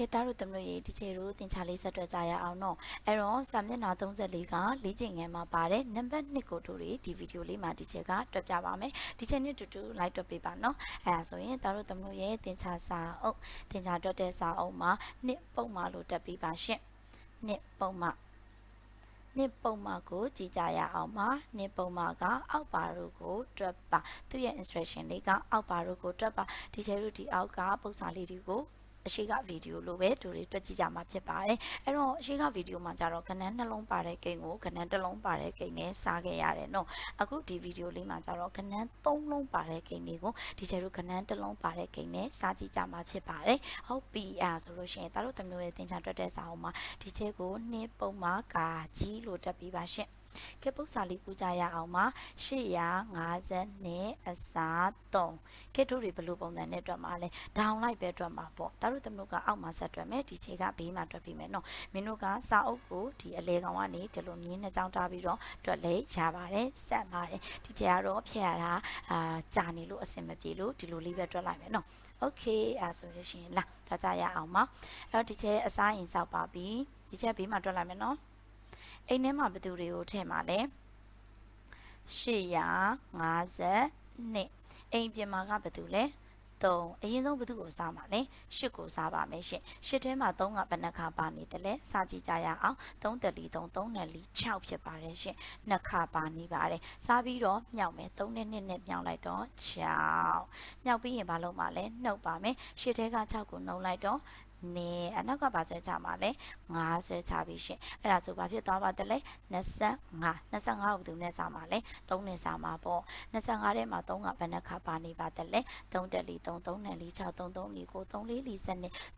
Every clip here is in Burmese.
ကဲသားတို့သမီးတို့ရေဒီချေတို့သင်ချာလေးဆက်တွေ့ကြရအောင်နော်အဲ့တော့စာမျက်နှာ34ကလေ့ကျင့်ငယ်မှာပါတယ်နံပါတ်1ကိုတို့တွေဒီဗီဒီယိုလေးမှာဒီချက်ကတွေ့ပြပါမယ်ဒီချက်နဲ့တူတူလိုက်တွေ့ပေးပါနော်အဲ့ဒါဆိုရင်သားတို့သမီးတို့ရေသင်ချာစာအုပ်သင်ချာတွေ့တဲ့စာအုပ်မှာနှစ်ပုံမှလို့တက်ပေးပါရှင့်နှစ်ပုံမှနှစ်ပုံမှကိုကြည်ကြရအောင်ပါနှစ်ပုံမှကအောက်ပါတို့ကိုတွက်ပါသူ့ရဲ့ instruction လေးကအောက်ပါတို့ကိုတွက်ပါဒီချေတို့ဒီအောက်ကပုံစံလေးတွေကို အရှိကဗီဒီယိုလိုပဲတူတွေတွက်ကြည့်ကြမှာဖြစ်ပါတယ်အဲ့တော့အရှိကဗီဒီယိုမှာကြတော့ကဏ္ဍနှလုံးပါတဲ့ကိန်းကိုကဏ္ဍတစ်လုံးပါတဲ့ကိန်းနဲ့စားခဲ့ရတယ်နော်အခုဒီဗီဒီယိုလေးမှာကြတော့ကဏ္ဍသုံးလုံးပါတဲ့ကိန်းတွေကိုဒီချေတို့ကဏ္ဍတစ်လုံးပါတဲ့ကိန်းနဲ့စားကြည့်ကြမှာဖြစ်ပါတယ်ဟုတ်ပြီအဲ့ဆိုလို့ရှိရင်တာတို့တမျိုးရဲ့သင်ချာတွက်တဲ့စာအုပ်မှာဒီချေကိုနှစ်ပုံမှာကာကြီးလို့တက်ပြီးပါရှင့် ကဲပု္ပ္ပစာလေးကူကြရအောင်ပါ850အစား3ကဲတို့တွေဘယ်လိုပုံစံနဲ့တွက်မှာလဲဒေါင်လိုက်ပဲတွက်မှာပေါ့ဒါတို့သမတို့ကအောက်မှာဆက်တွက်မယ်ဒီခြေကဘေးမှာတွက်ပြီးမယ်နော်မင်းတို့ကစာအုပ်ကိုဒီအလေကောင်ကနေဒီလိုမြင်းနှစ်ကြောင်းထားပြီးတော့တွက်လေရပါတယ်ဆက်ပါတယ်ဒီခြေကတော့ဖျက်ရတာအာကြာနေလို့အဆင်မပြေလို့ဒီလိုလေးပဲတွက်လိုက်မယ်နော်โอเคအဲဆိုလို့ရှိရင်လာတွက်ကြရအောင်ပါအဲ့တော့ဒီခြေအစားရင်ဆောက်ပါပြီဒီခြေဘေးမှာတွက်လိုက်မယ်နော် အိမ်ထဲမှာဘယ်သူတွေကိုထည့်မှာလဲ852အိမ်ပြင်မှာကဘယ်သူလဲ3အရင်ဆုံးဘယ်သူကိုစားမှာလဲ8ကိုစားပါမယ်ရှင်8ထဲမှာ3ကဘယ်နှခါပါနေတယ်လဲစားကြည့်ကြရအောင်3တလီ3 3နယ်လီ6ဖြစ်ပါတယ်ရှင်နှစ်ခါပါနေပါတယ်စားပြီးတော့မြောက်မယ်3နဲ့2နဲ့မြောက်လိုက်တော့6မြောက်ပြီးရင်ဘာလုပ်မှာလဲနှုတ်ပါမယ်8ထဲက6ကိုနှုတ်လိုက်တော့ နေအနောက်ကပါဆွဲချမှာလဲ9ဆွဲချပြီးရှင်အဲ့ဒါဆိုဘာဖြစ်သွားပါတလဲ25 25ကိုဘယ်သူနဲ့စားမှာလဲ3နဲ့စားမှာပေါ့25ထဲမှာ3ကဘယ်နှခါပါနေပါတလဲ3တက်လီ3 3နဲ့လီ6 3 3လီ9 3 4လီ7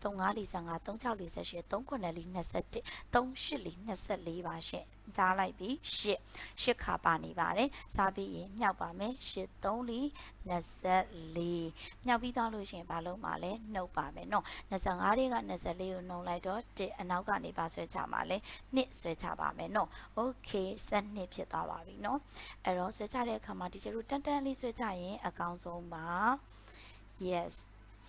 3 5လီ15 3 6လီ18 3 9လီ21 3 8လီ24ပါရှင်စားလိုက်ပြီး8 8ခါပါနေပါတယ်စားပြီးရင်မြောက်ပါမယ်8 3လီ24မြောက်ပြီးသွားလို့ရှိရင်ဘာလုပ်မှာလဲနှုတ်ပါမယ်နော်25တွေက24ကိုနှုတ်လိုက်တော့1အနောက်ကနေပါဆွဲချမှာလဲ2ဆွဲချပါမယ်နော်โอเค7ဖြစ်သွားပါပြီနော်အဲ့တော့ဆွဲချတဲ့အခါမှာဒီကျတို့တန်တန်လေးဆွဲချရင်အကောင်းဆုံးပါ yes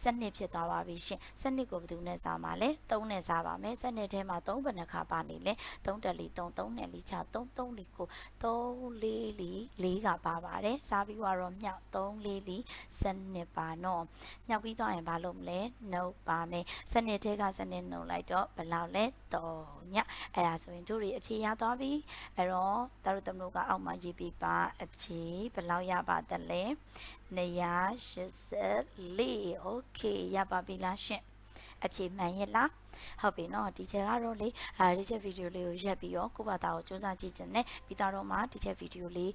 စနစ်ဖြစ်သွားပါပြီရှင်စနစ်ကိုဘယ်သူနဲ့စားမှာလဲ3နဲ့စားပါမယ်စနစ်ထဲမှာ3ဘယ်နှခါပါနေလဲ3တက်လီ3 3နဲ့လီ6 3 3လီကို3လေးလီ4ကပါပါတယ်စားပြီးတော့မြောက်3လေးလီစနစ်ပါနော်မြောက်ပြီးတော့ရင်ဘာလုပ်မလဲနှုတ်ပါမယ်စနစ်ထဲကစနစ်နှုတ်လိုက်တော့ဘယ်လောက်လဲ3ညအဲ့ဒါဆိုရင်တို့တွေအဖြေရသွားပြီအဲ့တော့တရုတ်သမလို့ကအောက်မှာရေးပြပါအဖြေဘယ်လောက်ရပါသလဲ 284 okay ရပါပြီလားရှင်အဖြေမှန်ရဲ့လားဟုတ်ပြီနော်ဒီချက်ကတော့လေအဲဒီချက်ဗီဒီယိုလေးကိုရက်ပြီးတော့ကိုယ့်ဘာသာကိုစူးစမ်းကြည့်ခြင်းနဲ့ပြီးတော့မှဒီချက်ဗီဒီယိုလေး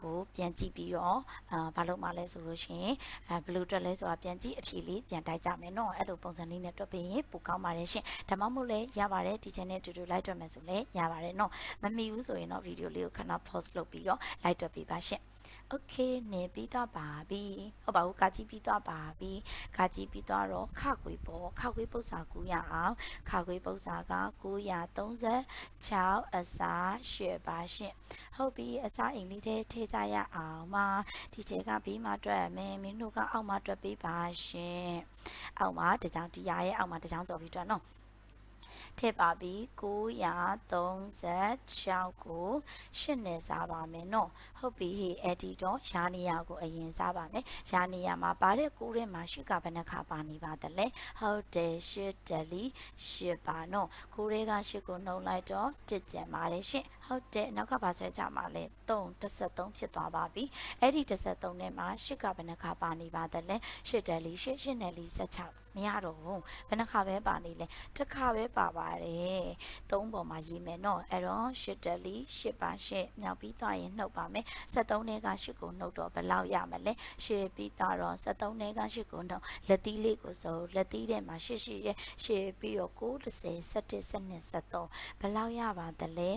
ကိုပြန်ကြည့်ပြီးတော့အာဘာလို့မှလဲဆိုလို့ရှိရင်အဲဘလူးတက်လဲဆိုတာပြန်ကြည့်အဖြေလေးပြန်တိုက်ကြမယ်နော်အဲ့လိုပုံစံလေးနဲ့တွက်ပေးရင်ပိုကောင်းပါတယ်ရှင်ဒါမှမဟုတ်လဲရပါတယ်ဒီ channel အတူတူ live တွက်မယ်ဆိုလဲရပါတယ်နော်မမီဘူးဆိုရင်တော့ဗီဒီယိုလေးကိုခဏ pause လုပ်ပြီးတော့ live တွက်ပေးပါရှင် โอเคနေပြီးတော့ပါပြီဟုတ်ပါဘူးကာကြီးပြီးတော့ပါပြီကာကြီးပြီးတော့ခခွေပေါ်ခခွေပု္ပ္ပာကူရအောင်ခခွေပု္ပ္ပာက936အစား8ပါရှင့်ဟုတ်ပြီအစားအိမ်လေးထဲထည့်ကြရအောင်ပါဒီချက်ကပြီးမှတွက်မယ်မင်းတို့ကအောက်မှာတွက်ပေးပါရှင်အောက်မှာတကြောင်တရားရဲ့အောက်မှာတကြောင်ကြော်ပြီးတွက်နော်ထည့်ပါပြီ936ကို8နဲ့စားပါမယ်နော် ဟုတ်ပြီအဲ့ဒီတော့ရာနေရကိုအရင်စားပါမယ်ရာနေရမှာပါတဲ့9ထဲမှာ8ကဘယ်နှခါပါနေပါသလဲဟုတ်တယ်8တလီ8ပါနော်9ထဲက8ကိုနှုတ်လိုက်တော့1ကျန်ပါတယ်ရှင့်ဟုတ်တယ်နောက်ကပါဆွဲကြမှာလဲ3 13ဖြစ်သွားပါပြီအဲ့ဒီ13ထဲမှာ8ကဘယ်နှခါပါနေပါသလဲ8တလီ8 8နယ်လီ16မရတော့ဘူးဘယ်နှခါပဲပါနေလဲတစ်ခါပဲပါပါတယ်သုံးပေါ်မှာရေးမယ်နော်အဲ့တော့ရှစ်တက်လီရှစ်ပါရှစ်မြောက်ပြီးသွားရင်နှုတ်ပါမယ်73နဲ့ကရှစ်ကိုနှုတ်တော့ဘယ်လောက်ရမလဲရှစ်ပြီးသွားတော့73နဲ့ကရှစ်ကိုနှုတ်လက်သီးလေးကိုဆိုလက်သီးထဲမှာရှစ်ရှစ်ရဲ့ရှစ်ပြီးတော့9 10 17 12 73ဘယ်လောက်ရပါသလဲ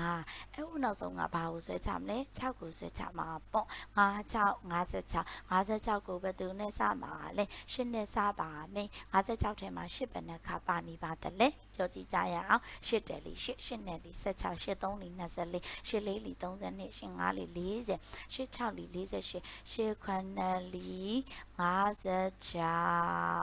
9အဲ့ဦးနောက်ဆုံးကဘာကိုဆွဲချမလဲ6ကိုဆွဲချမှာပေါ့9 6 56 56ကိုဘယ်သူနဲ့စမှာလဲရှစ်နဲ့စပါမယ်56ထဲမှာ8ဘယ်နှခါပါနေပါတလဲပြောကြည့်ကြရအောင်8တယ်လီ8 8နယ်လီ16 8 3လီ24 8လေးလီ32 8 5လီ40 86လီ48 89လီ56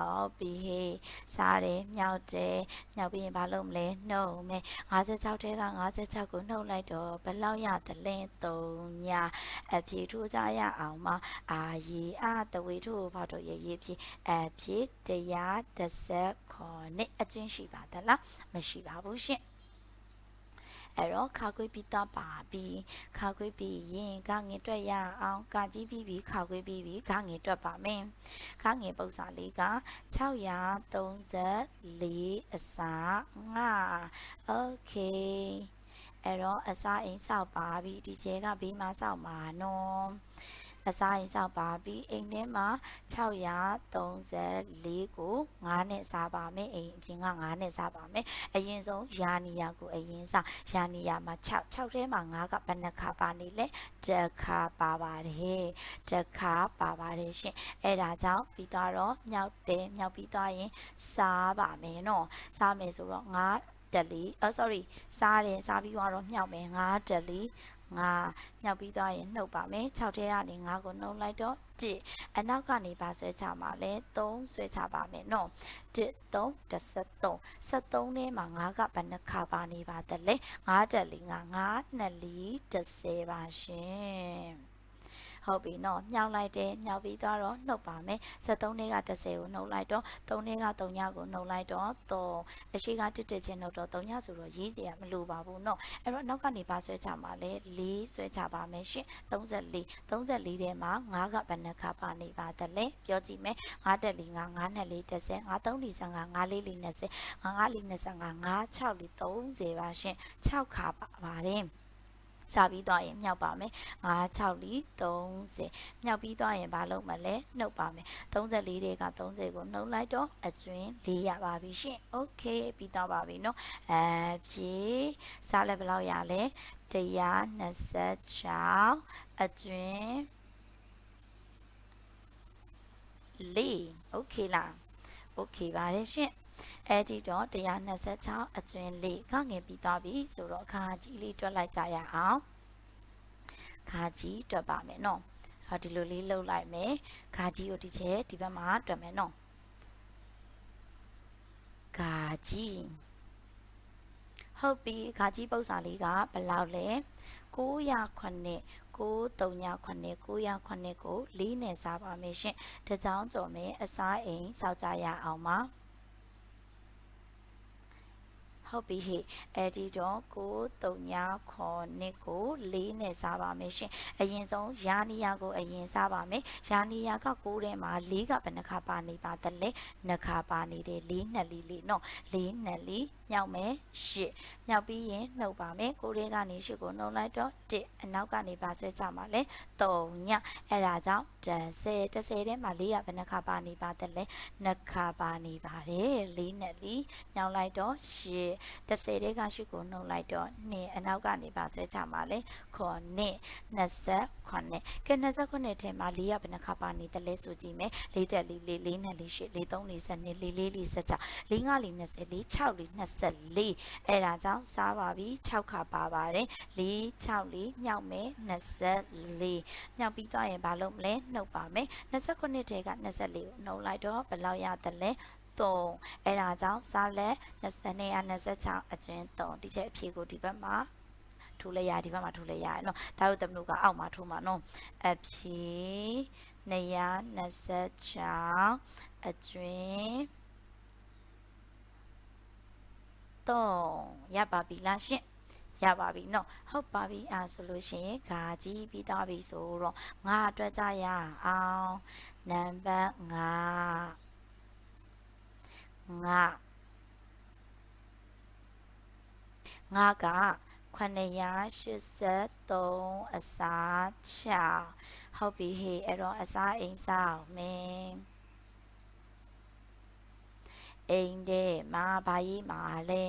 ဟုတ်ပြီဟေးစားတယ်မြောက်တယ်မြောက်ပြီးရင်ဘာလုပ်မလဲနှုတ်မယ်56ထဲက56ကိုနှုတ်လိုက်တော့ဘယ်လောက်ရသလဲ3ညအဖြေထိုးကြရအောင်မအာရီအာတဝေထိုးဖောက်တော့ရေးရေးဖြေအဖြေတရားတစ်ဆက်ခေါ်နဲ့အချင်းရှိပါသလားမရှိပါဘူးရှင် အဲ့တော့ခါခွေးပြီးတော့ပါပြီးခါခွေးပြီးရင်ခါငင်တွက်ရအောင်ကာကြီးပြီးပြီးခါခွေးပြီးပြီးခါငင်တွက်ပါမယ်ခါငင်ပုံစံလေးက634အစာငါ okay အဲ့တော့အစာအိမ်ဆောက်ပါပြီဒီကျဲကဘေးမှာဆောက်ပါနော် အစားအိမ်ဆောက်ပါပြီးအိမ်ထဲမှာ634ကို9နဲ့စားပါမယ်အိမ်အပြင်က9နဲ့စားပါမယ်အရင်ဆုံးယာနီယာကိုအရင်စားယာနီယာမှာ6 6ထဲမှာ9ကဘယ်နှခါပါနေလဲတစ်ခါပါပါတယ်တစ်ခါပါပါတယ်ရှင်အဲ့ဒါကြောင့်ပြီးတော့မြောက်တယ်မြောက်ပြီးသွားရင်စားပါမယ်နော်စားမယ်ဆိုတော့9တက်လီအော် sorry စားတယ်စားပြီးတော့မြောက်မယ်9တက်လီ ငါမြောက်ပြီးသွားရင်နှုတ်ပါမယ်6ထဲကနေ9ကိုနှုတ်လိုက်တော့1အနောက်ကနေပါဆွဲချမှာလဲ3ဆွဲချပါမယ်နော်1 3 13 73ထဲမှာ9ကဘယ်နှခါပါနေပါသလဲ9တက်လီ9 9နှစ်လီ30ပါရှင် ဟုတ်ပြီနော်ညှောက်လိုက်တယ်ညှောက်ပြီးသွားတော့နှုတ်ပါမယ်73နှစ်က30ကိုနှုတ်လိုက်တော့3နှစ်က3ညကိုနှုတ်လိုက်တော့3အရှိကတစ်တစ်ချင်းနှုတ်တော့3ညဆိုတော့ရေးစရာမလိုပါဘူးနော်အဲ့တော့နောက်ကနေပါဆွဲချမှာလဲ4ဆွဲချပါမယ်ရှင်34 34ထဲမှာ9ကဘယ်နှခါပါနေပါသလဲပြောကြည့်မယ်9တက်လီ9 9နဲ့430 9 3လီ55 9လေးလီ20 9 5လီ25 9 6လီ30ပါရှင်6ခါပါပါတယ် စာပြီးသွားရင်မြောက်ပါမယ်5 6လီ30မြောက်ပြီးသွားရင်ဘာလုပ်မလဲနှုတ်ပါမယ်34တွေက30ကိုနှုတ်လိုက်တော့အကျွင်း4ရပါပြီရှင်โอเคပြီးသွားပါပြီเนาะအဖြေစားလည်းဘယ်လောက်ရလဲ126အကျွင်း4โอเคလားโอเคပါတယ်ရှင် အဲ့ဒီတော့126အကျွင်းလေးခငယ်ပြီးသွားပြီဆိုတော့ခါကြီးလေးတွက်လိုက်ကြရအောင်ခါကြီးတွက်ပါမယ်နော်ဟောဒီလိုလေးလှုပ်လိုက်မယ်ခါကြီးကိုဒီချက်ဒီဘက်မှာတွက်မယ်နော်ခါကြီးဟုတ်ပြီခါကြီးပု္ပ္ပာလေးကဘယ်လောက်လဲ909 939 909ကို4နဲ့စားပါမယ်ရှင်။တကြောင်ကြော်မယ်အစားအိမ်စောက်ကြရအောင်ပါ။ ဟုတ်ပြီဟေ့အဲ့ဒီတော့ကို3ညခေါ်နှစ်ကို4နဲ့စားပါမယ်ရှင်အရင်ဆုံးယာနီယာကိုအရင်စားပါမယ်ယာနီယာက6ထဲမှာ4ကဘယ်နှခါပါနေပါသလဲ2ခါပါနေတယ်4နှစ်လီလေးနော်4နှစ်လီ မြောက်မယ်8မြောက်ပြီးရင်နှုတ်ပါမယ်ကိုရဲကနေ8ကိုနှုတ်လိုက်တော့1အနောက်ကနေပါဆွဲကြမှာလဲ3ညအဲ့ဒါကြောင့်10 10ထဲမှာ4ကဘယ်နှခါပါနေပါသလဲ2ခါပါနေပါတယ်4နှစ်လီမြောက်လိုက်တော့8 30တဲ့ကရှိကိုနှုတ်လိုက်တော့2အနောက်ကနေပါဆွဲချမှာလဲခေါ်2 29ကဲ29ထဲမှာ4ရဘယ်နှခါပါနေတယ်လဲဆိုကြည့်မယ်4တက်4 4 4နဲ့4 8 4 3 4 2 4 4 4 16 4 5 4 20 4 6 4 24အဲ့ဒါကြောင့်စားပါပြီ6ခါပါပါတယ်4 6 4မြောက်မယ်24မြောက်ပြီးသွားရင်ဘာလုပ်မလဲနှုတ်ပါမယ်29ထဲက24ကိုနှုတ်လိုက်တော့ဘယ်လောက်ရတယ်လဲ3အဲ့ဒါကြောင့်စားလက်2226အကျဉ်း3ဒီချက်အဖြေကိုဒီဘက်မှာထိုးလိုက်ရဒီဘက်မှာထိုးလိုက်ရတယ်နော်ဒါတို့တမလို့ကအောက်မှာထိုးမှာနော်အဖြေ226အကျွင်း 3ရပါပြီလားရှင့်ရပါပြီနော်ဟုတ်ပါပြီအားဆိုလို့ရှိရင်ဂါကြီးပြီးသွားပြီဆိုတော့ငါအတွက်ကြရအောင်နံပါတ်5ငါငါက983အစားချဟုတ်ပြီဟေးအဲ့တော့အစားအိမ်စားအောင်မင်း အိမ်တဲ့မှာဘာရေးမှာလဲ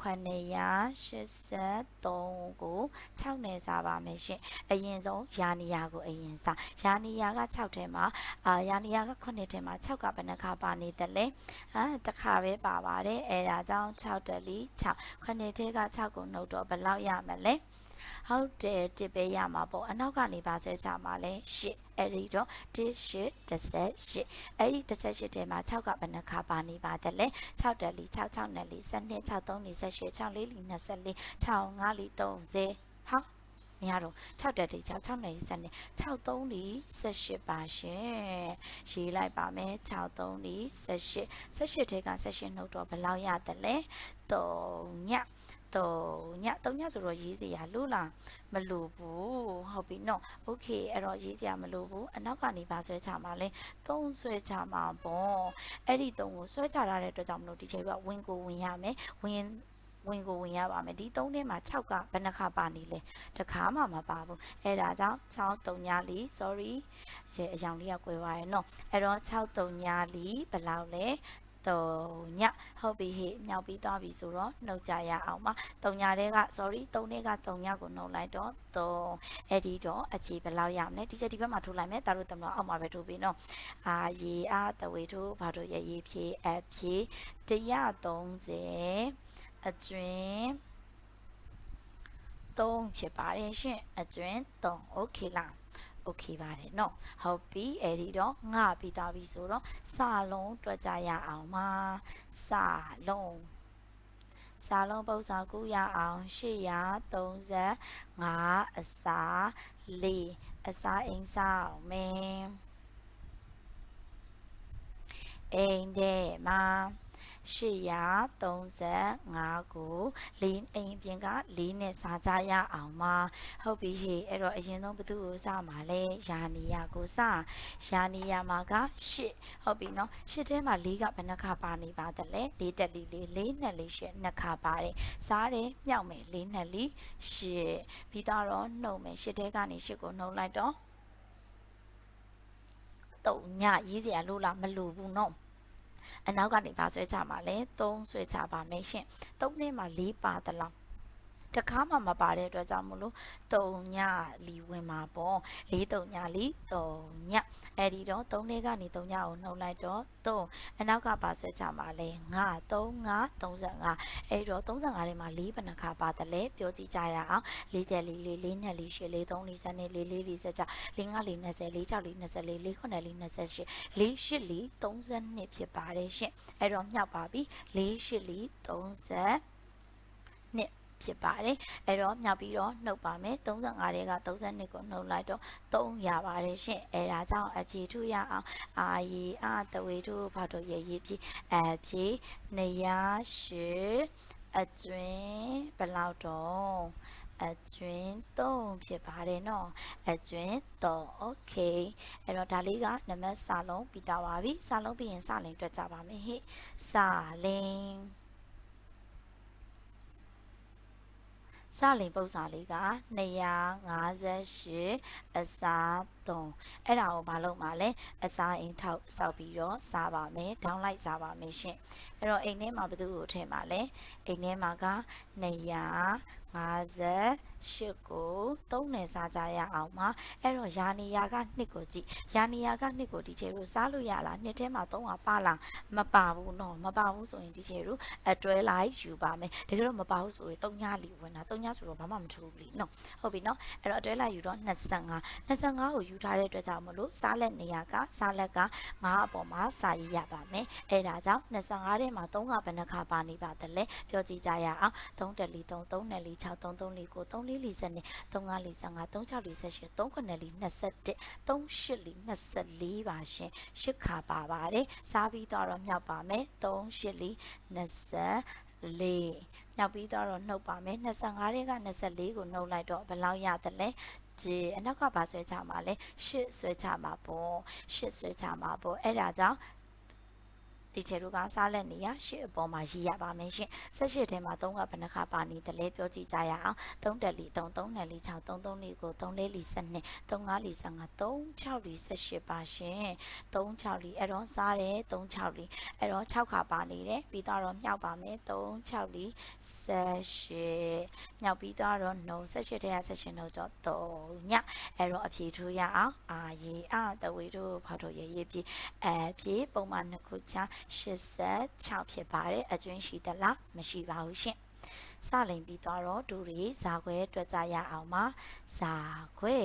983ကို6နဲ့စားပါမယ်ရှင်အရင်ဆုံးယာနီယာကိုအရင်စားယာနီယာက6ထဲမှာအာယာနီယာက9ထဲမှာ6ကဘယ်နှခါပါနေတယ်လဲအာတစ်ခါပဲပါပါတယ်အဲဒါကြောင့်6တက်လီ6 9ထဲက6ကိုနှုတ်တော့ဘယ်လောက်ရမလဲ ဟုတ်တယ်တစ်ပဲရမှာပေါ့အနောက်ကနေပါဆွဲချမှာလဲရှစ်အဲ့ဒီတော့တစ်ရှစ်18အဲ့ဒီ18ထဲမှာ6ကဘယ်နှခါပါနေပါသလဲ6တက်လီ6 6နဲ့လီ12 6 3လီ18 6 4လီ24 6 5လီ30ဟာမရတော့6တက်လီ6 6နဲ့လီ12 6 3လီ18ပါရှင်ရေးလိုက်ပါမယ်6 3လီ18 18ထဲက18နှုတ်တော့ဘယ်လောက်ရသလဲ3ည တုံညတုံညဆိုတော့ရေးစရာလို့လားမလို့ဘူးဟုတ်ပြီနော်โอเคအဲ့တော့ရေးစရာမလို့ဘူးအနောက်ကနေပါဆွဲချမှာလဲသုံးဆွဲချမှာပေါ့အဲ့ဒီသုံးကိုဆွဲချထားတဲ့အတွက်ကြောင့်မလို့ဒီချိန်ကဝင်ကိုဝင်ရမယ်ဝင်ဝင်ကိုဝင်ရပါမယ်ဒီ3ထဲမှာ6ကဘယ်နှခါပါနေလဲတခါမှမပါဘူးအဲ့ဒါကြောင့်6 3ညလီ sorry ရေအယောင်လေးကကွဲသွားရယ်နော်အဲ့တော့6 3ညလီဘယ်လောက်လဲ 3ညဟုတ်ပြီဟေ့မြောက်ပြီးသွားပြီဆိုတော့နှုတ်ကြရအောင်ပါ3ညတဲ့က sorry 3တဲ့က3ညကိုနှုတ်လိုက်တော့3အဲ့ဒီတော့အဖြေဘယ်လောက်ရမလဲဒီချက်ဒီဘက်မှာထိုးလိုက်မယ်ဒါတို့တမလို့အောက်မှာပဲထိုးပြီနော်အာရေအားတဝေထိုးဘာတို့ရရေးဖြေအဖြေ130အကျွင်း3ဖြစ်ပါတယ်ရှင်အကျွင်း3 okay လား โอเคပါတယ်เนาะဟုတ်ပြီအဲ့ဒီတော့ငါပြီးသားပြီဆိုတော့စာလုံးတွက်ကြရအောင်ပါစာလုံးစာလုံးပုံစံကူရအောင်835အစာ4အစာအိမ်စာအောင်မင်းအိမ်တဲ့မှာ 835ကို၄အိမ်ပြင်က၄နဲ့စားကြရအောင်ပါဟုတ်ပြီဟေ့အဲ့တော့အရင်ဆုံးဘသူ့ကိုစမှာလဲယာနီယာကိုစယာနီယာမှာက8ဟုတ်ပြီနော်8ထဲမှာ၄ကဘယ်နှခါပါနေပါသလဲ၄တက်လီ၄၄နဲ့၄8နှစ်ခါပါတယ်စားတယ်မြောက်မယ်၄နဲ့၄8ပြီးတော့နှုတ်မယ်8ထဲကနေ8ကိုနှုတ်လိုက်တော့တုံညရေးစရာလို့လားမလိုဘူးနော် အနောက်ကနေပါဆွဲချမှာလဲ3ဆွဲချပါမယ်ရှင်3နှစ်မှာ4ပါသလား တခါမှမပါတဲ့အတွက်ကြောင့်မလို့3ညလီဝင်မှာပေါ့4 3ညလီ3ညအဲ့ဒီတော့3လေးကနေ3ညကိုနှုတ်လိုက်တော့3အနောက်ကပါဆွဲချမှာလဲ9 3 5 35အဲ့ဒီတော့35ထဲမှာ4ဘယ်နှခါပါတယ်လဲပြောကြည့်ကြရအောင်4တက်4 4 4နဲ့4 8 4 3 4 7 4 4 4 4 6 4 5 4 20 4 6 4 24 4 9 4 28 4 8 4 32ဖြစ်ပါတယ်ရှင်အဲ့တော့မြောက်ပါပြီ4 8 4 30 ဖြစ်ပါတယ်အဲ့တော့မြောက်ပြီးတော့နှုတ်ပါမယ်35တဲက32ကိုနှုတ်လိုက်တော့3ရပါတယ်ရှင်အဲ့ဒါကြောင့်အဖြေထူရအောင်အာရီအာတဝေထုဘာတို့ရရေးပြီးအဖြေ208အကျွင်းဘယ်လောက်တော့အကျွင်း3ဖြစ်ပါတယ်နော်အကျွင်း3 okay အဲ့တော့ဒါလေးကနံပါတ်စာလုံးပြီးတော့ပါပြီစာလုံးပြီးရင်စာလင်တွက်ကြပါမယ်ဟိစာလင် စလင်ပုံစံလေးက258အစား3အဲ့ဒါကိုမလုပ်ပါလဲအစားအင်းထောက်စောက်ပြီးတော့စားပါမယ်ဒေါင်းလိုက်စားပါမယ်ရှင်အဲ့တော့အိမ်ထဲမှာဘယ်သူကိုထည့်ပါလဲအိမ်ထဲမှာက258 ကို3နဲ့စားကြရအောင်ပါအဲ့တော့ယာနီယာက2ကိုကြည့်ယာနီယာက2ကိုဒီချေတို့စားလို့ရလားနှစ်ထဲမှာ3ကပါလားမပါဘူးနော်မပါဘူးဆိုရင်ဒီချေတို့အတွဲလိုက်ယူပါမယ်တကယ်တော့မပါဘူးဆိုရင်3ညလီဝင်တာ3ညဆိုတော့ဘာမှမထူဘူးလीနော်ဟုတ်ပြီနော်အဲ့တော့အတွဲလိုက်ယူတော့25 25ကိုယူထားတဲ့အတွက်ကြောင့်မလို့စားလက်နေရာကစားလက်က9အပေါ်မှာစာရေးရပါမယ်အဲ့ဒါကြောင့်25ထဲမှာ3ကဘယ်နှခါပါနေပါသလဲပြောကြည့်ကြရအောင်3တက်လီ3 3နဲ့လီ6 3 3လီ9 3 4လီ7 3 5လီ15 3 6လီ18 3 9လီ21 3 8လီ24ပါရှင်8ခါပါပါတယ်စားပြီးတော့မြောက်ပါမယ်3 8လီ20လေးနောက်ပြီးတော့နှုတ်ပါမယ်25တဲ့က24ကိုနှုတ်လိုက်တော့ဘယ်လောက်ရသလဲဒီအနောက်ကဘာဆွဲချမှာလဲ8ဆွဲချမှာပေါ့8ဆွဲချမှာပေါ့အဲ့ဒါကြောင့် ဒီချေတို့ကစားလက်နေရရှစ်အပေါ်မှာရေးရပါမယ်ရှင်ဆက်ရှစ်ထဲမှာ3ကဘယ်နှခါပါနေတယ်လဲပြောကြည့်ကြရအောင်3တက်လီ3 3နယ်လီ6 3 3လီကို3လေးလီ12 3 5လီ15 3 6လီ18ပါရှင်3 6လီအဲ့တော့စားတယ်3 6လီအဲ့တော့6ခါပါနေတယ်ပြီးတော့မြောက်ပါမယ်3 6လီ18မြောက်ပြီးတော့နှုံ18ထဲက18နှုံတော့3ညအဲ့တော့အဖြေထူရအောင်အာရေအာတဝေတို့ဖောက်ထုတ်ရရေးပြီးအဖြေပုံမှန်နှစ်ခုချ86ဖြစ်ပါတယ်အကျွင်းရှိသလားမရှိပါဘူးရှင်စလိန်ပြီးသွားတော့ဒူတွေဇာခွဲတွက်ကြရအောင်ပါဇာခွဲ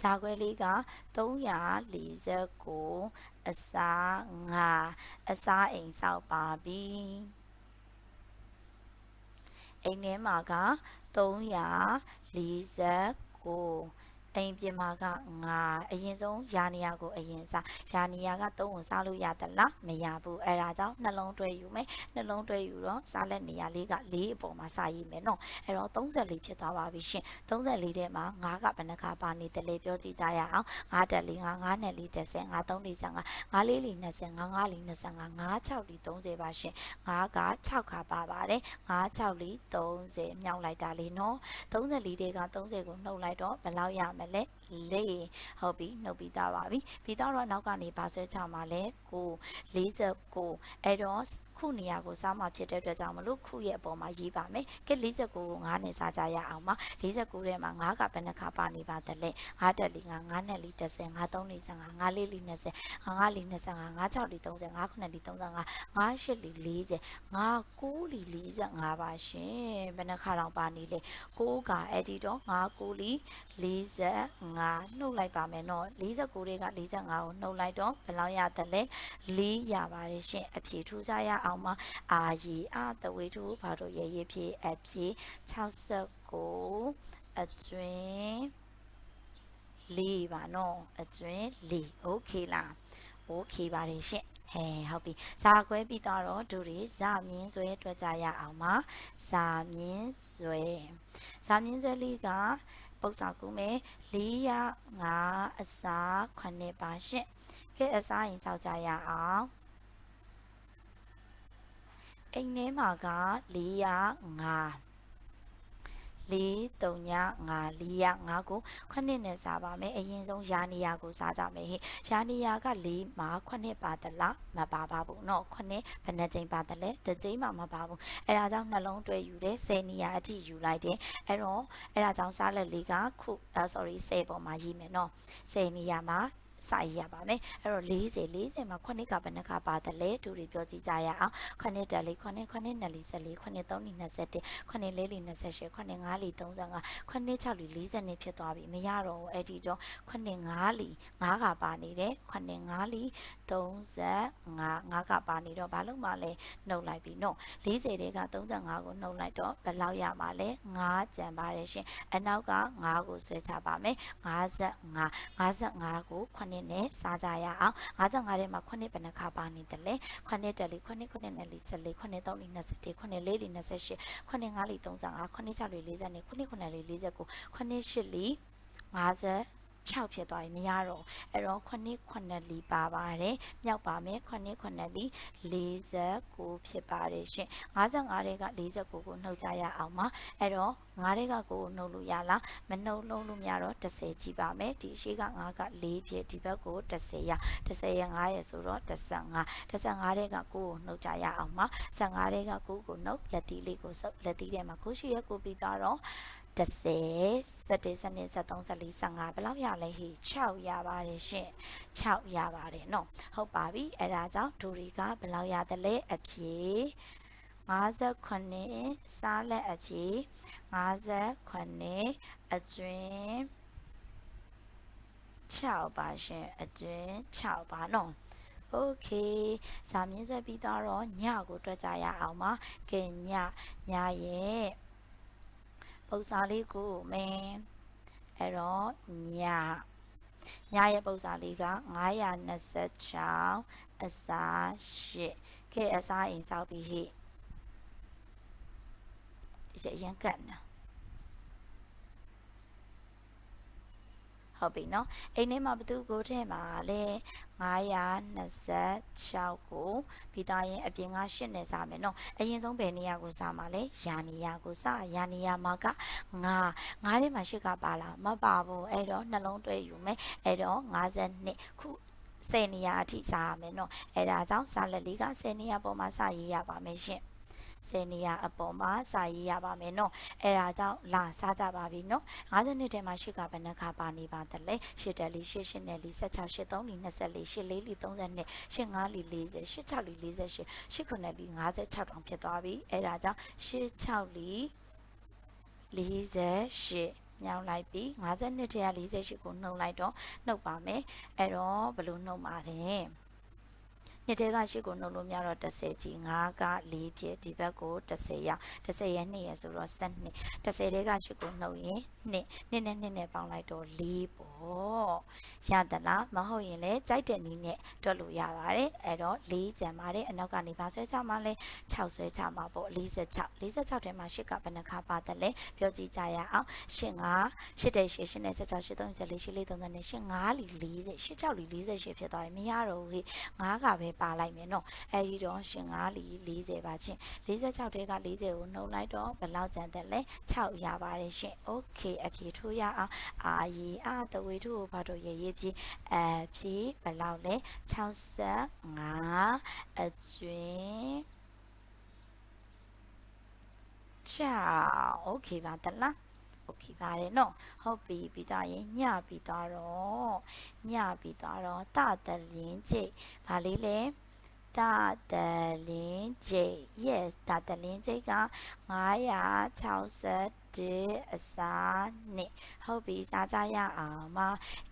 ဇာခွဲလေးက349အစား5အစားအိမ်ဆောက်ပါပြီအိမ်ထဲမှာက349 အိမ်ပြင်မှာကငါအရင်ဆုံးယာနီယာကိုအရင်စားယာနီယာကသုံးကိုစားလို့ရသလားမရဘူးအဲဒါကြောင့်နှလုံးတွဲယူမယ်နှလုံးတွဲယူတော့စားလက်နေရာလေးက၄အပေါ်မှာစာရေးမယ်နော်အဲတော့34ဖြစ်သွားပါပြီရှင်34ထဲမှာငါးကဘယ်နှခါပါနေတယ်လေပြောကြည့်ကြရအောင်ငါတက်လေးငါငါနဲ့လေးတက်ဆယ်ငါ3လေး55ငါလေးလေး20ငါ5လေး25ငါ6လေး30ပါရှင်ငါက6ခါပါပါတယ်ငါ6လေး30မြောက်လိုက်တာလေးနော်34တွေက30ကိုနှုတ်လိုက်တော့ဘယ်လောက်ရမလဲလေးဟုတ်ပြီနှုတ်ပြီးသားပါပြီပြီးတော့နောက်ကနေပါဆွဲချမှာလဲကို49အဲ့တော့ ခုနေရာကိုစားမှဖြစ်တဲ့အတွက်ကြောင့်မလို့ခုရဲ့အပေါ်မှာရေးပါမယ်ကဲ49ကို9နဲ့စားကြရအောင်ပါ49ထဲမှာ9ကဘယ်နှခါပါနေပါသလဲ9တက်လီ9 9နဲ့လီ30 9 3လီ55 9လေးလီ20 5လီ25 5 6လီ30 5 9လီ35 5 8လီ40 5 9လီ45ပါရှင်ဘယ်နှခါတော့ပါနေလဲ6ကအဲ့ဒီတော့5 9လီ45နှုတ်လိုက်ပါမယ်နော်49တွေက45ကိုနှုတ်လိုက်တော့ဘယ်လောက်ရသလဲ4ရပါတယ်ရှင်အဖြေထူးကြရအေမှာအာရီအတဝေထုဘာတို့ရရဖြေအဖြေ69အကျွင်းလေးပါနော်အကျွင်းလေးโอเคလားโอเคပါတယ်ရှင်ဟဲဟုတ်ပြီဇာခွဲပြီးတော့ဒူတွေဇာမြင်းဆွဲတွက်ကြရအောင်ပါဇာမြင်းဆွဲဇာမြင်းဆွဲလေးကပုတ်စာကူမယ်405အစား9ပါရှင့်ကဲအစားရင်စောက်ကြရအောင် အိမ်ထဲမှာက405 4 3ည5 4ရ5ကိုခွနှစ်နဲ့စားပါမယ်အရင်ဆုံးယာနီယာကိုစားကြမယ်ဟိယာနီယာက4မှာခွနှစ်ပါသလားမပါပါဘူးเนาะခွနှစ်ဘယ်နှကြိမ်ပါသလဲတစ်ကြိမ်မှမပါဘူးအဲဒါကြောင့်နှလုံးတွဲယူတယ်10နီယာအထိယူလိုက်တယ်အဲတော့အဲဒါကြောင့်စားလက်လေးကခု sorry 10ပေါ်မှာရေးမယ်เนาะ10နီယာမှာ စာရေးရပါမယ်အဲ့တော့40 40မှာခုနှစ်ကဘယ်နှခါပါတယ်လဲသူတွေပြောကြည့်ကြရအောင်ခုနှစ်တက်လေးခုနှစ်ခုနှစ်နှစ်လေး14ခုနှစ်3လေး21ခုနှစ်4လေး28ခုနှစ်5လေး35ခုနှစ်6လေး40နှစ်ဖြစ်သွားပြီမရတော့ဘူးအဲ့ဒီတော့ခုနှစ်5လေး5ကပါနေတယ်ခုနှစ်5လေး35 5ကပါနေတော့ဘာလို့မှလဲနှုတ်လိုက်ပြီနော်40တွေက35ကိုနှုတ်လိုက်တော့ဘယ်လောက်ရမှာလဲ5ကျန်ပါတယ်ရှင်အနောက်က5ကိုဆွဲချပါမယ်55 55ကိုခုနှစ်နဲ့စားကြရအောင်55ထဲမှာခုနှစ်ဘယ်နှခါပါနေတယ်လဲခုနှစ်တက်လေးခုနှစ်ခုနှစ်နဲ့လေး14ခုနှစ်3လေး21ခုနှစ်4လေး28ခုနှစ်5လေး35ခုနှစ်6လေး40ခုနှစ်9လေး49ခုနှစ်8လေး50 6ဖြစ်သွားပြီမရတော့အဲ့တော့9 9လီပါပါတယ်မြောက်ပါမယ်9 9လီ49ဖြစ်ပါတယ်ရှင်55တဲ့က49ကိုနှုတ်ကြရအောင်ပါအဲ့တော့9တဲ့ကကိုနှုတ်လို့ရလားမနှုတ်လုံးလို့မရတော့10ကြည့်ပါမယ်ဒီရှေ့က9က4ဖြစ်ဒီဘက်ကို10ရ10ရ9ရဆိုတော့15 15တဲ့ကကိုကိုနှုတ်ကြရအောင်ပါ15တဲ့ကကိုကိုနှုတ်လက်သီးလေးကိုစုပ်လက်သီးထဲမှာကိုရှိရကိုပြီးတော့ 30 17 12 13 14 15ဘယ်လောက်ရလဲဟေး6ရပါတယ်ရှင်6ရပါတယ်နော်ဟုတ်ပါပြီအဲ့ဒါကြောင့်ဒူရီကဘယ်လောက်ရသလဲအဖြေ59စားလက်အဖြေ59အကျွင်း6ပါရှင်အကျွင်း6ပါနော်โอเคဇာမြင့်ဆွဲပြီးတော့ညကိုတွက်ကြရအောင်ပါကဲညညရဲ့ ပုံစာလေးကိုမင်းအဲ့တော့ညညရဲ့ပုံစာလေးက926အစား8ခဲအစားအိမ်ဆောက်ပြီးဟိဒီရန်ကန်နော် ဟုတ်ပြီနော်အိမ်ထဲမှာဘသူကိုထဲမှာလဲ926ကိုပြီးသားရင်အပြင်က8နဲ့စားမယ်နော်အရင်ဆုံးဘယ်နေရာကိုစားမှာလဲယာနေရာကိုစားယာနေရာမှာက9 9ထဲမှာ8ကပါလားမပါဘူးအဲ့တော့နှလုံးတွဲယူမယ်အဲ့တော့52ခု10နေရာအထိစားရမယ်နော်အဲ့ဒါကြောင့်စာလက်လေးက10နေရာပေါ်မှာစရေးရပါမယ်ရှင် 10နေရာအပေါ်မှာစာရေးရပါမယ်နော်အဲဒါကြောင့်လာစားကြပါပြီနော်52ထဲမှာ8ကဘယ်နှခါပါနေပါသလဲ8တက်လီ8 8နဲ့လီ16 8 3လီ24 8 4လီ32 8 5လီ40 8 6လီ48 8ခုနဲ့လီ56တောင်ဖြစ်သွားပြီအဲဒါကြောင့်8 6လီ48ညောင်းလိုက်ပြီး52ထဲက48ကိုနှုတ်လိုက်တော့နှုတ်ပါမယ်အဲ့တော့ဘယ်လိုနှုတ်မှာလဲ နှစ်တဲကရှစ်ကိုနှုတ်လို့များတော့30ကြီး5က4ဖြစ်ဒီဘက်ကို30ရ30ရဲ့2ရဆိုတော့12 30တဲကရှစ်ကိုနှုတ်ရင်2နှစ်နဲ့နှစ်နဲ့ပေါင်းလိုက်တော့4ပေါ့ ရသလားမဟုတ်ရင်လည်းကြိုက်တဲ့နည်းနဲ့တွက်လို့ရပါတယ်အဲ့တော့4ကျန်ပါတယ်အနောက်ကနေပါဆွဲချမှာလဲ6ဆွဲချမှာပေါ့46 46ထဲမှာ8ကဘယ်နှခါပါတယ်လဲပြောကြည့်ကြရအောင်8 5 8တဲ့8 8နဲ့16 8 34 8 4 34 8 5လီ40 8 6လီ48ဖြစ်သွားပြီမရတော့ဘူး5ကပဲပါလိုက်မယ်နော်အဲ့ဒီတော့ရှင်5လီ40ပါချင်း46တဲက40ကိုနှုတ်လိုက်တော့ဘယ်လောက်ကျန်တယ်လဲ6ရပါတယ်ရှင် okay အဖြေထိုးရအောင်အာရီအာတဝေထုကိုဘာတို့ရရေးပြီးအဖြေဘယ်လောက်လဲ65အကျွင်းချာ okay ပါတလား okay ပါတယ်နော်ဟုတ်ပြီပြီးတော့ရင်ညပြီးသွားတော့ညပြီးသွားတော့တတလင်းချိတ်ဗာလေးလဲ တတလင်းချိတ် yes တတလင်းချိတ်က960အစားနှစ်ဟုတ်ပြီစားကြရအောင်မ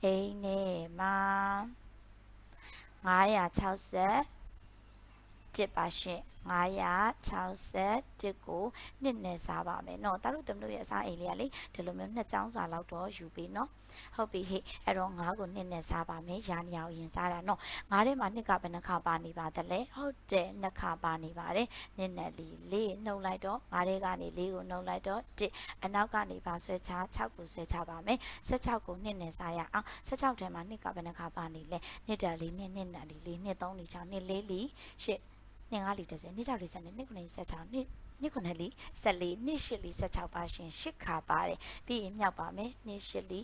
အိမ်နဲ့မှာ960တစ်ပါရှင်960ကိုနှစ်နဲ့စားပါမယ်เนาะတာတို့တမတို့ရဲ့အစားအိမ်လေးကလေဒီလိုမျိုးနှစ်ချောင်းစာလောက်တော့ယူပြီးเนาะဟုတ်ပြီဟေ့အဲ့တော့9ကိုနှစ်နဲ့စားပါမယ်ရာနေအောင်ရင်စားတာเนาะ9ထဲမှာနှစ်ကဘယ်နှခါပါနေပါသလဲဟုတ်တယ်နှစ်ခါပါနေပါတယ်နှစ်နဲ့လီလေးနှုတ်လိုက်တော့9ထဲကနေ4ကိုနှုတ်လိုက်တော့1အနောက်ကနေပါဆွဲချ6ကိုဆွဲချပါမယ်16ကိုနှစ်နဲ့စားရအောင်16ထဲမှာနှစ်ကဘယ်နှခါပါနေလဲနှစ်တက်လေးနှစ်နှစ်နဲ့လီလေးနှစ်3လီ6နှစ်4လီ8 နှစ်5လီ30နှစ်6လီ30နှစ်9လီ16နှစ်နှစ်ခုနှစ်လီ14နှစ်8လီ16ပါရှင်8ခါပါတယ်ပြီးရင်မြောက်ပါမယ်နှစ်8လီ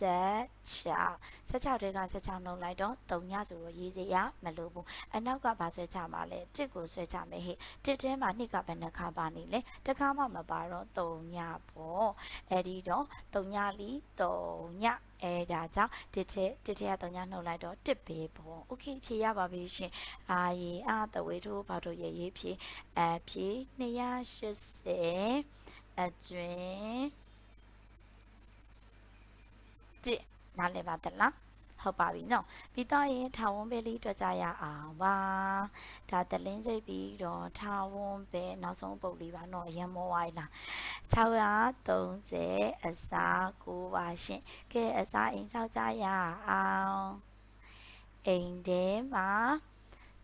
16 16တဲက16နှုတ်လိုက်တော့3ညဆိုတော့ရေးစရာမလိုဘူးအနောက်ကဘာဆွဲချမှာလဲတစ်ကိုဆွဲချမယ်ဟဲ့တစ်ထဲမှာနှစ်ကဘယ်နှခါပါနေလဲတစ်ခါမှမပါတော့3ညပေါ့အဲ့ဒီတော့3ညလီ3ညအဲဒါကြောင့်တစ်ထဲတစ်ထဲက3ညနှုတ်လိုက်တော့တစ်ပဲပေါ့โอเคဖြေရပါပြီရှင်အာရီအာတဝေထိုးဘာတို့ရေးရေးဖြေအဖြေ280အကျွင်း တစ်နားလည်ပါသလားဟုတ်ပါပြီနော်ပြီးတော့ရင်ထာဝန်းပဲလေးတွေ့ကြရအောင်ပါဒါတလင်းစိတ်ပြီးတော့ထာဝန်းပဲနောက်ဆုံးပုတ်လေးပါနော်အရင်မောဝိုင်းလား630အစား9ပါရှင်ကဲအစားအိမ်ဆောက်ကြရအောင်အိမ်ထဲမှာ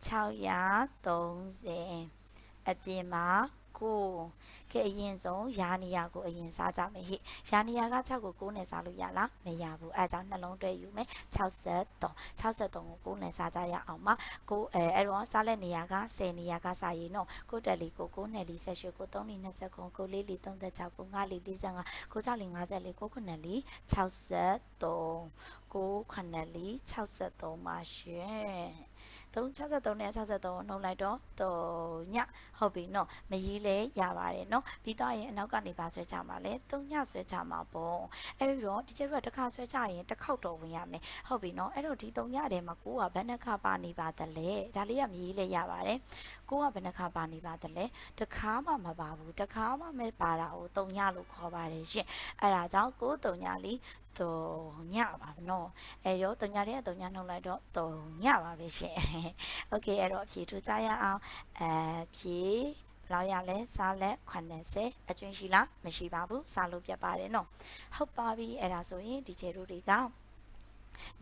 630အပြင်မှာ ကိုကဲအရင်ဆုံးယာနီယာကိုအရင်စားကြမယ်ဟိယာနီယာက6ကို9နဲ့စားလို့ရလားမရဘူးအဲအကြောင်းနှလုံးတွဲယူမယ်63 63ကို9နဲ့စားကြရအောင်ပါကိုအဲအဲ့တော့စားလက်နေရာက10နေရာကစားရင်တော့ကိုတက်လီကို9နယ်လီ18ကို3လီ29ကို4လီ36ကို5လီ45ကို6လီ54ကို9လီ63ကို9လီ63ပါရှင်363နဲ့63ကိုနှုတ်လိုက်တော့3ညဟုတ်ပြီနော်မရေးလဲရပါတယ်နော်ပြီးတော့ရင်အနောက်ကနေပါဆွဲချမှာလဲ3ညဆွဲချမှာပေါ့အဲ့ဒီတော့ဒီကျတော့တစ်ခါဆွဲချရင်တစ်ခေါက်တော့ဝင်ရမယ်ဟုတ်ပြီနော်အဲ့တော့ဒီ3ညထဲမှာကိုကဘယ်နှခါပါနေပါသလဲဒါလေးကမရေးလဲရပါတယ်ကိုကဘယ်နှခါပါနေပါသလဲတခါမှမပါဘူးတခါမှမပါတာကို3ညလို့ခေါ်ပါတယ်ရှင်အဲ့ဒါကြောင့်ကို3ညလေး3ညပါနော်အဲရော3ညတဲ့3ညနှုတ်လိုက်တော့3ညပါပဲရှင်โอเคအဲ့တော့အဖြေထူကြရအောင်အဖြေ လောက်ရလဲစားလက်80အကျွင်းရှိလားမရှိပါဘူးစားလို့ပြတ်ပါတယ်နော်ဟုတ်ပါပြီအဲ့ဒါဆိုရင်ဒီချေတို့တွေက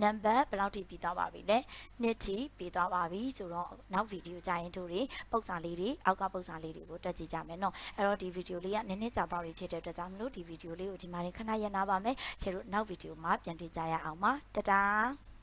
နံပါတ်ဘယ်လောက်ထိပြီးသွားပါပြီလဲနှစ်ထိပြီးသွားပါပြီဆိုတော့နောက်ဗီဒီယိုကြရင်တို့တွေပုံစံလေးတွေအောက်ကပုံစံလေးတွေကိုတွက်ကြည့်ကြမယ်နော်အဲ့တော့ဒီဗီဒီယိုလေးကနည်းနည်းကြာသွားပြီဖြစ်တဲ့အတွက်ကြောင့်မလို့ဒီဗီဒီယိုလေးကိုဒီမှာနေခဏရနာပါမယ်ချေတို့နောက်ဗီဒီယိုမှာပြန်တွေ့ကြရအောင်ပါတတား